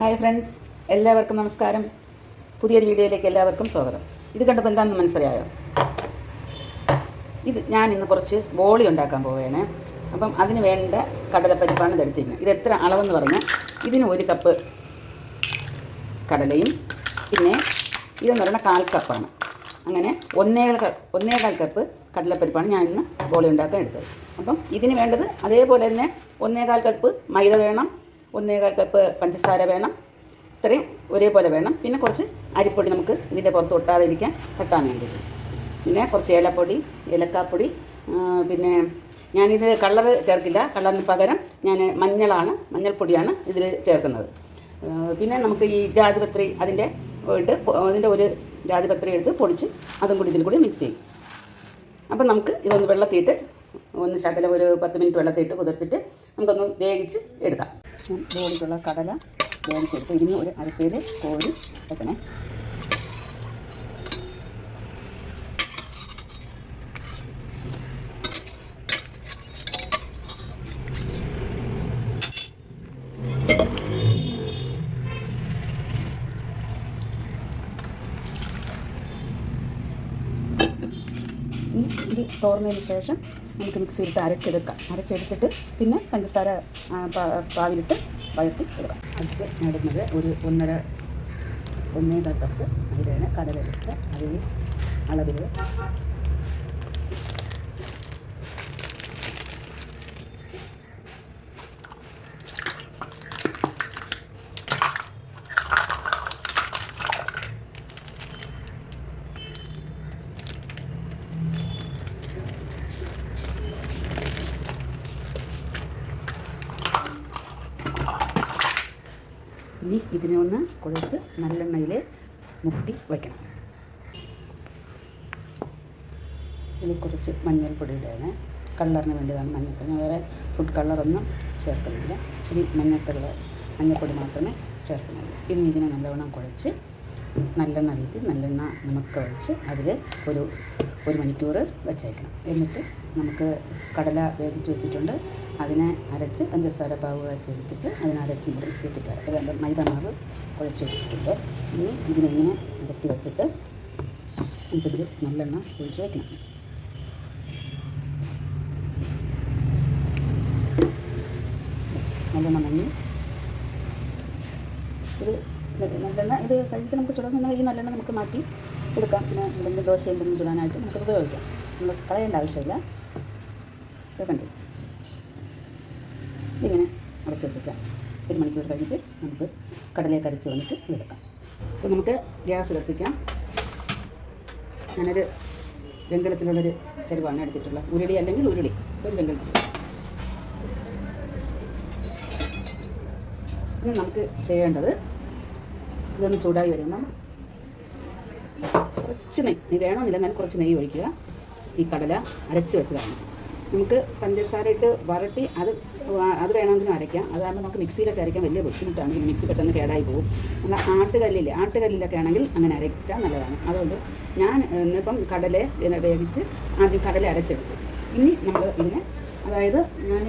Hi friends എല്ലാവർക്കും നമസ്കാരം. പുതിയൊരു വീഡിയോയിലേക്ക് എല്ലാവർക്കും സ്വാഗതം. ഇത് കണ്ടപ്പോൾ എന്താണെന്ന് മനസ്സിലായോ? ഇത് ഞാൻ ഇന്ന് കുറച്ച് ബോളി ഉണ്ടാക്കാൻ പോവുകയാണ്. അപ്പം അതിന് വേണ്ട കടലപ്പരിപ്പാണ് ഇതെടുത്തിരുന്നത് ഇത് എത്ര അളവെന്ന് പറഞ്ഞാൽ ഇതിന് ഒരു കപ്പ് കടലയും പിന്നെ ഇതെന്ന് പറയുന്ന കാൽ കപ്പാണ്. അങ്ങനെ ഒന്നേകാൽ ഒന്നേകാൽ കപ്പ് കടലപ്പരിപ്പാണ് ഞാൻ ഇന്ന് ബോളി ഉണ്ടാക്കാൻ എടുത്തത്. അപ്പം ഇതിന് വേണ്ടത് അതേപോലെ തന്നെ ഒന്നേകാൽ കപ്പ് മൈദ വേണം ഒന്നേകാൽ കപ്പ് പഞ്ചസാര വേണം. ഇത്രയും ഒരേപോലെ വേണം. പിന്നെ കുറച്ച് അരിപ്പൊടി നമുക്ക് ഇതിന്റെ പുറത്ത് ഒട്ടാതിരിക്കാൻ തട്ടാൻ വേണ്ടിയിട്ട് പിന്നെ കുറച്ച് ഏലപ്പൊടി ഏലക്കാപ്പൊടി പിന്നെ ഞാനിത് കളർ ചേർക്കില്ല. കളറിന് പകരം ഞാൻ മഞ്ഞളാണ് മഞ്ഞൾപ്പൊടിയാണ് ഇതിൽ ചേർക്കുന്നത്. പിന്നെ നമുക്ക് ഈ ജാതിപത്രി അതിന്റെ ഇട്ട് അതിന്റെ ഒരു ജാതിപത്രി എടുത്ത് പൊടിച്ച് അതും കൂടി ഇതിൽ കൂടി മിക്സ് ചെയ്യും. അപ്പം നമുക്ക് ഇതൊന്ന് വെള്ളത്തിയിട്ട് ഒന്ന് ശകലം ഒരു പത്ത് മിനിറ്റ് വെള്ളത്തിയിട്ട് കുതിർത്തിട്ട് നമുക്കൊന്ന് വേവിച്ച് എടുക്കാം. ബോളിക്കുള്ള കടല വേവിച്ചെടുത്ത് ഇതിന് ഒരു അരപ്പേര് കോരി വെക്കണേ. ഇത് തോർന്നതിന് ശേഷം നമുക്ക് മിക്സിയിലിട്ട് അരച്ചെടുക്കാം. അരച്ചെടുത്തിട്ട് പിന്നെ പഞ്ചസാര പാവിലിട്ട് വഴറ്റി എടുക്കാം. അടുത്ത് നടുന്നത് ഒരു ഒന്നര ഒന്നേ കപ്പ് അതിലാണ് കടലെടുത്ത് അതിൽ അളവിൽ ഇനി ഇതിനെ ഒന്ന് കുഴച്ച് നല്ലെണ്ണയിൽ മുട്ടി വയ്ക്കണം. ഇനി കുറച്ച് മഞ്ഞൾപ്പൊടി ഇടുകയാണ് കളറിന് വേണ്ടിയതാണ് മഞ്ഞൾപ്പൊടി. ഞാൻ വേറെ ഫുഡ് കളറൊന്നും ചേർക്കുന്നില്ല. ഇച്ചിരി മഞ്ഞൾപ്പൊടി മഞ്ഞൾപ്പൊടി മാത്രമേ ചേർക്കുന്നുള്ളൂ. ഇനി ഇതിനെ നല്ലവണ്ണം കുഴച്ച് നല്ലെണ്ണ വീത്തി നല്ലെണ്ണ നമുക്ക് ഒഴിച്ച് അതിൽ ഒരു ഒരു മണിക്കൂർ വെച്ചേക്കണം. എന്നിട്ട് നമുക്ക് കടല വേവിച്ച് വെച്ചിട്ടുണ്ട്. അതിനെ അരച്ച് പഞ്ചസാര പാവ് വെച്ചെടുത്തിട്ട് അതിനെ അരച്ച് ഇവിടെ എടുത്തിട്ട് അതുകൊണ്ട് മൈദ മാവ് കുഴച്ച് വെച്ചിട്ടുണ്ട്. ഇനി ഇതിനെങ്ങനെ നിരത്തി വെച്ചിട്ട് നമുക്കിതിൽ നല്ലെണ്ണ ഒഴിച്ച് വയ്ക്കണം നല്ലെണ്ണ നന്ദി ഇത് നല്ലെണ്ണ ഇത് കഴിഞ്ഞിട്ട് നമുക്ക് ചുടാൻ സമയം ഈ നല്ലെണ്ണ നമുക്ക് മാറ്റി എടുക്കാം. പിന്നെ എന്തെങ്കിലും ദോശ എന്തെങ്കിലും ചുടാനായിട്ട് നമുക്ക് ഉപയോഗിക്കാം. നമ്മൾ കളയേണ്ട ആവശ്യമില്ല. കണ്ടു. ഇതിങ്ങനെ അടച്ച് വെച്ചിട്ട് ഒരു മണിക്കൂർ കഴിഞ്ഞിട്ട് നമുക്ക് കടലേ അരച്ച് വന്നിട്ട് ഇതെടുക്കാം അപ്പോൾ നമുക്ക് ഗ്യാസ് കത്തിക്കാം. ഞാനൊരു വെങ്കലത്തിലുള്ളൊരു ചെരുവാണ് എടുത്തിട്ടുള്ളത്. ഉരുളി അല്ലെങ്കിൽ ഉരുളി. ഒരു വെങ്കലത്തിൽ ഇനി നമുക്ക് ചെയ്യേണ്ടത് ഇതൊന്ന് ചൂടായി വരുമ്പം കുറച്ച് നെയ്യ് നീ വേണമെന്നില്ല ഞാൻ കുറച്ച് നെയ്യ് ഒഴിക്കുക. ഈ കടല അരച്ച് വെച്ചതാണ്. നമുക്ക് പഞ്ചസാര ഇട്ട് വരട്ടി അത് അത് വേണമെങ്കിലും അരയ്ക്കാം. അതാകുമ്പോൾ നമുക്ക് മിക്സിയിലൊക്കെ അരയ്ക്കാൻ വലിയ ബുദ്ധിമുട്ടാണ്. മിക്സി പെട്ടെന്ന് കേടായി പോകും. നമ്മൾ ആട്ടുകല്ലിൽ ആട്ടുകല്ലിലൊക്കെ ആണെങ്കിൽ അങ്ങനെ അരയ്ക്കാൻ നല്ലതാണ്. അതുകൊണ്ട് ഞാൻ ഇന്നിപ്പം കടല വേവിച്ച് ആദ്യം കടല അരച്ചെടുക്കും ഇനി നമ്മൾ ഇതിനെ അതായത് ഞാൻ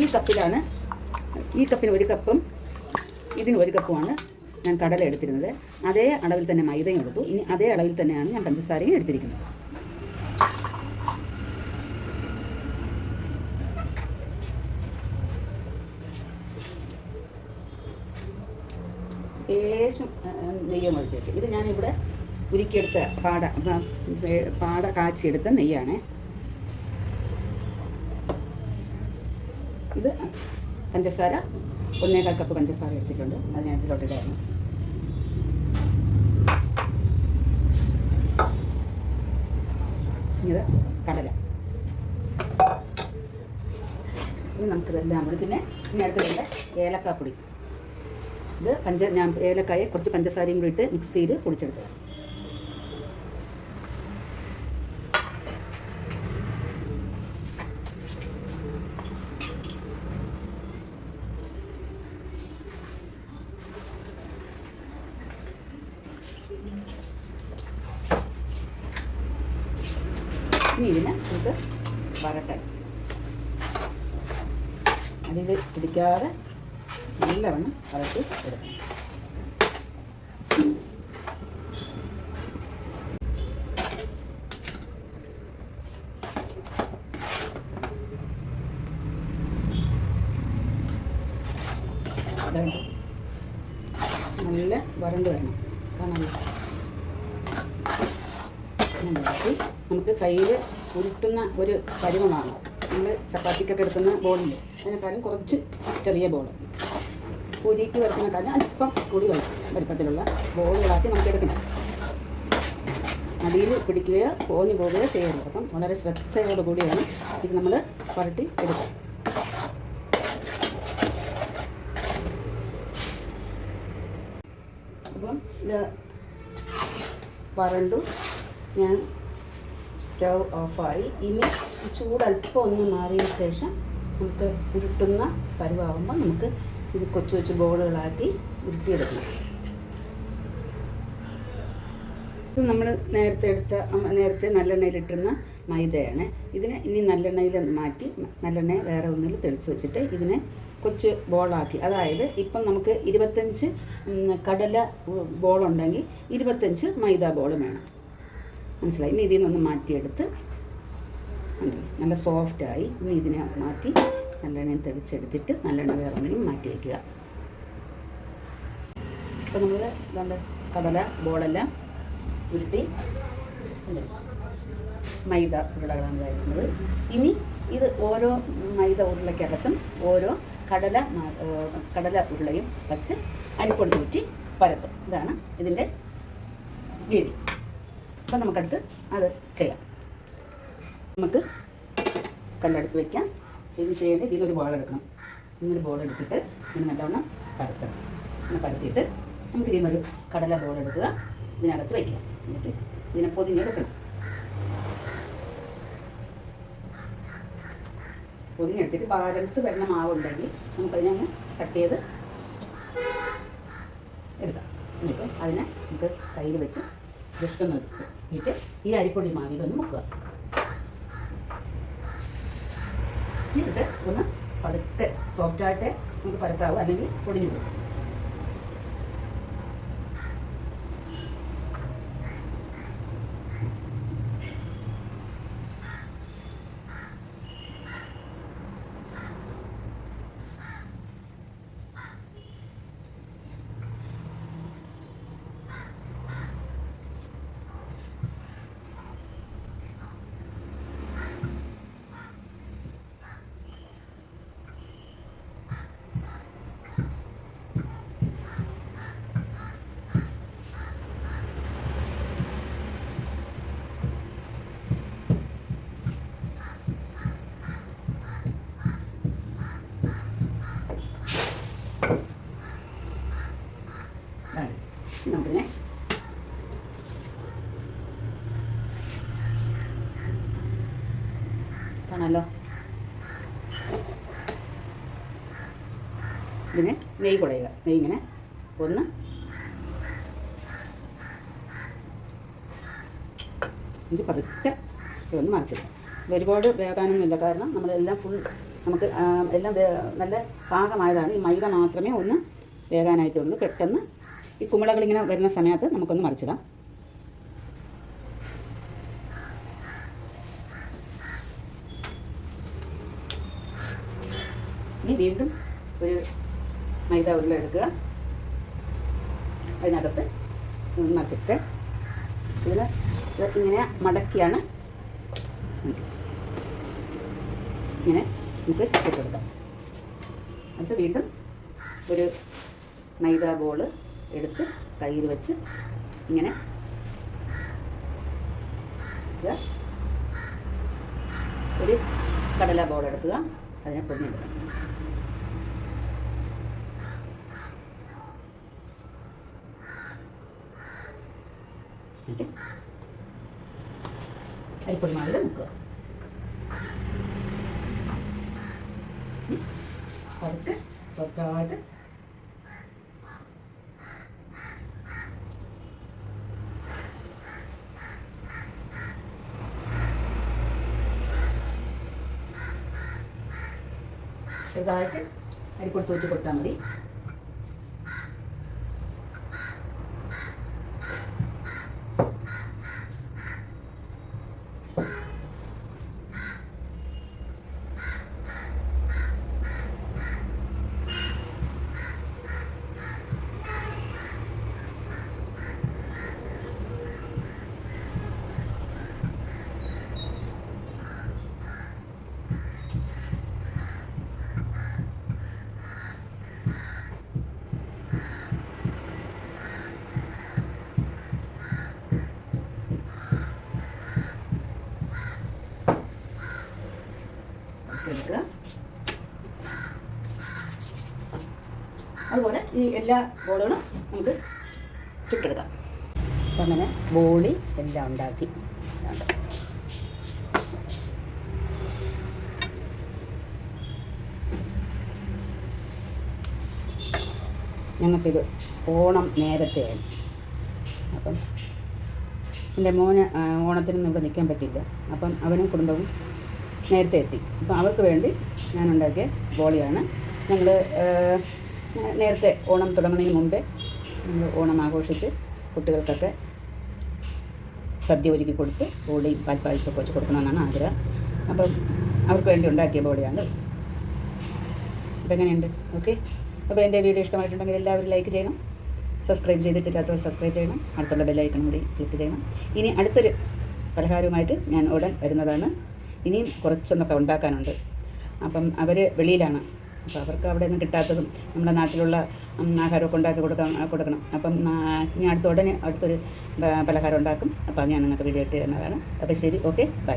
ഈ കപ്പിലാണ് ഈ കപ്പിന് ഒരു കപ്പും ഇതിന് ഒരു കപ്പുമാണ് ഞാൻ കടല എടുത്തിരുന്നത്. അതേ അളവിൽ തന്നെ മൈദയും എടുത്തു. ഇനി അതേ അളവിൽ തന്നെയാണ് ഞാൻ പഞ്ചസാരയും എടുത്തിരിക്കുന്നത്. ലേശം നെയ്യ് ഒഴിച്ച് വെച്ചു. ഇത് ഞാനിവിടെ ഉരുക്കിയെടുത്ത പാട പാട കാച്ചിയെടുത്ത നെയ്യാണ്. ഇത് പഞ്ചസാര ഒന്നേകാൽ കപ്പ് പഞ്ചസാര എടുത്തിട്ടുണ്ട്. അത് ഞാൻ ഇതിലോട്ട് ഇടായിരുന്നു ഇത് കടല. ഇത് നമുക്കിതെല്ലാം കൂടി പിന്നെ ഇനി അടുത്തതിന്റെ ഏലക്കാപ്പൊടി. ഇത് പഞ്ച ഞാൻ ഏലക്കായ കുറച്ച് പഞ്ചസാരയും കൂടി ഇട്ട് മിക്സ് ചെയ്ത് പൊടിച്ചെടുക്കുക. ഇനി ഇതിനെ നമുക്ക് വരട്ടെ. അതിൽ പിടിക്കാതെ നല്ലവണ്ണം വഴറ്റി എടുക്കണം. നല്ല വരണ്ട് വരണം. കാണാൻ നമുക്ക് കയ്യിൽ ഉരുട്ടുന്ന ഒരു പരുവമാണ് നമ്മൾ ചപ്പാത്തിക്കൊക്കെ എടുക്കുന്ന ബോളിൽ അതിനേക്കാളും കുറച്ച് ചെറിയ ബോൾ പൂരിക്ക് വരുന്നതിനേക്കാളും അല്പം കൂടി വലിപ്പത്തിലുള്ള ബോളുകളാക്കി നമുക്ക് എടുക്കണം. അടിയിൽ പിടിക്കുകയോ പോഞ്ഞു പോവുകയോ ചെയ്യരുത് അപ്പം വളരെ ശ്രദ്ധയോടു കൂടിയാണ് ഇത് നമ്മൾ പുരട്ടി എടുക്കുക. അപ്പം ഇത് വരണ്ടു. ഞാൻ സ്റ്റവ് ഓഫായി. ഇനി ചൂടൽപ്പം ഒന്ന് മാറിയതിന് ശേഷം നമുക്ക് ഉരുട്ടുന്ന പരുവാകുമ്പോൾ നമുക്ക് ഇത് കൊച്ചു കൊച്ചു ബോളുകളാക്കി ഉരുട്ടിയെടുക്കണം. ഇത് നമ്മൾ നേരത്തെ എടുത്ത നേരത്തെ നല്ലെണ്ണയിലിട്ടുന്ന മൈദയാണ്. ഇതിനെ ഇനി നല്ലെണ്ണയിൽ മാറ്റി നല്ലെണ്ണ വേറെ ഒന്നിൽ തെളിച്ച് വെച്ചിട്ട് ഇതിനെ കൊച്ച് ബോളാക്കി. അതായത് ഇപ്പം നമുക്ക് ഇരുപത്തഞ്ച് കടല ബോളുണ്ടെങ്കിൽ ഇരുപത്തഞ്ച് മൈദ ബോൾ വേണം. മനസ്സിലായി? ഇനി ഇതിൽ നിന്നൊന്ന് മാറ്റിയെടുത്ത്? നല്ല സോഫ്റ്റായി. ഇനി ഇതിനെ മാറ്റി നല്ലെണ്ണയും തെളിച്ചെടുത്തിട്ട് നല്ലെണ്ണ വേറെ ഒന്നിനും മാറ്റി വയ്ക്കുക അപ്പോൾ നമ്മൾ ഇതാണ്ട് കടല ബോളെല്ലാം ഉരുട്ടി. മൈദ ഉരുളകളാണ് കഴിക്കുന്നത് ഇനി ഇത് ഓരോ മൈദ ഉരുളയ്ക്കകത്തും ഓരോ കടല കടല ഉരുളയും വച്ച് അരിപ്പൊടി ഊറ്റി പരത്തും. ഇതാണ് ഇതിന്റെ രീതി. അപ്പം നമുക്കടുത്ത് അത് ചെയ്യാം. നമുക്ക് കല്ലടുപ്പ് വയ്ക്കാം ഇത് ചെയ്യേണ്ടത് ഇതിനൊരു ബോൾ എടുക്കണം. ഇങ്ങനൊരു ബോൾ എടുത്തിട്ട് ഇങ്ങനെ നല്ലവണ്ണം പരത്തണം. ഇങ്ങനെ പരത്തിയിട്ട് നമുക്ക് ഇതിൽ നിന്നൊരു കടല ബോൾ എടുക്കുക. ഇതിനകത്ത് വയ്ക്കുക. എന്നിട്ട് ഇതിനെ പൊതിഞ്ഞെടുക്കണം പൊതിഞ്ഞെടുത്തിട്ട് ബാലൻസ് വരുന്ന മാവുണ്ടെങ്കിൽ നമുക്കതിനെ അങ്ങ് കട്ട് ചെയ്ത് എടുക്കാം. എന്നിട്ട് അതിനെ നമുക്ക് കയ്യിൽ വെച്ച് ജസ്റ്റ് ഒന്ന് ഇട്ട് ഈ അരിപ്പൊടി മാവിലൊന്ന് മുക്കുക. എന്നിട്ട് ഒന്ന് പതുക്കെ സോഫ്റ്റായിട്ട് നമുക്ക് പരത്താവും അല്ലെങ്കിൽ പൊടിഞ്ഞു പോകും. നമുക്കിതിനെ കാണാലോ ഇതിനെ നെയ്യ് കുടയുക. നെയ്യ് ഇങ്ങനെ ഒന്ന്. ഇത് പതുക്കെ ഒന്ന് മറിച്ചിടുക. ഒരുപാട് വേകാനൊന്നുമില്ല. കാരണം നമ്മളെല്ലാം ഫുൾ നമുക്ക് എല്ലാം നല്ല പാകമായതാണ്. ഈ മൈദ മാത്രമേ ഒന്ന് വേകാനായിട്ടുള്ളൂ. പെട്ടെന്ന് ഈ കുമിളകൾ ഇങ്ങനെ വരുന്ന സമയത്ത് നമുക്കൊന്ന് മറിച്ചിടാം. ഇനി വീണ്ടും ഒരു മൈദ ഉരുള എടുക്കുക. അതിനകത്ത് മറിച്ചിട്ട് ഇതിൽ ഇത് ഇങ്ങനെ മടക്കിയാണ്. ഇങ്ങനെ നമുക്ക് ഇട്ടെടുക്കാം എന്നിട്ട് വീണ്ടും ഒരു മൈദ ബോൾ എടുത്ത് കയ്യിൽ വെച്ച് ഇങ്ങനെ ഒരു കടല ബോൾ എടുക്കുക. അതിനെ പൊതിഞ്ഞെടുക്കണം അരിപ്പൊടി മാവിൽ മുക്കുക. പതുക്കെ സ്വന്തമായിട്ട് ചെറുതായിട്ട് അരിപ്പൊടി തൂറ്റി കൊടുത്താൽ മതി. ഈ എല്ലാ ബോളുകളും നമുക്ക് ചുട്ടെടുക്കാം. അപ്പം അങ്ങനെ ബോളി എല്ലാം ഉണ്ടാക്കി. ഞങ്ങൾക്കിത് ഓണം നേരത്തെയാണ്. അപ്പം എന്റെ മോന് ഓണത്തിനൊന്നും ഇവിടെ നിൽക്കാൻ പറ്റില്ല. അപ്പം അവനും കുടുംബവും നേരത്തെ എത്തി. അപ്പം അവർക്ക് വേണ്ടി ഞാനുണ്ടാക്കിയ ബോളിയാണ്. ഞങ്ങൾ നേരത്തെ ഓണം തുടങ്ങുന്നതിന് മുമ്പേ നമ്മൾ ഓണം ആഘോഷിച്ച് കുട്ടികൾക്കൊക്കെ സദ്യ ഒരുക്കി കൊടുത്ത് ബോഡി പാൽപ്പായസമൊക്കെ വെച്ച് കൊടുക്കണമെന്നാണ് ആഗ്രഹം. അപ്പം അവർക്ക് വേണ്ടി ഉണ്ടാക്കിയ ബോളിയാണ്. അപ്പം എങ്ങനെയുണ്ട്? ഓക്കെ. അപ്പോൾ എന്റെ വീഡിയോ ഇഷ്ടമായിട്ടുണ്ടെങ്കിൽ എല്ലാവരും ലൈക്ക് ചെയ്യണം. സബ്സ്ക്രൈബ് ചെയ്തിട്ടില്ലാത്തവർ സബ്സ്ക്രൈബ് ചെയ്യണം. അടുത്തുള്ള ബെല്ലൈക്കൺ കൂടി ക്ലിക്ക് ചെയ്യണം. ഇനി അടുത്തൊരു പലഹാരവുമായിട്ട് ഞാൻ ഉടൻ വരുന്നതാണ്. ഇനിയും കുറച്ചൊന്നൊക്കെ ഉണ്ടാക്കാനുണ്ട്. അപ്പം അവർ വെളിയിലാണ്. അപ്പോൾ അവർക്ക് അവിടെ നിന്ന് കിട്ടാത്തതും നമ്മുടെ നാട്ടിലുള്ള ആഹാരമൊക്കെ ഉണ്ടാക്കി കൊടുക്കാൻ കൊടുക്കണം. അപ്പം ഞാൻ അടുത്ത ഉടനെ അടുത്തൊരു പലഹാരം ഉണ്ടാക്കും. അപ്പോൾ ഞാൻ നിങ്ങൾക്ക് വീഡിയോ ഇട്ട് തരുന്നതാണ്. അപ്പോൾ ശരി ഓക്കെ ബൈ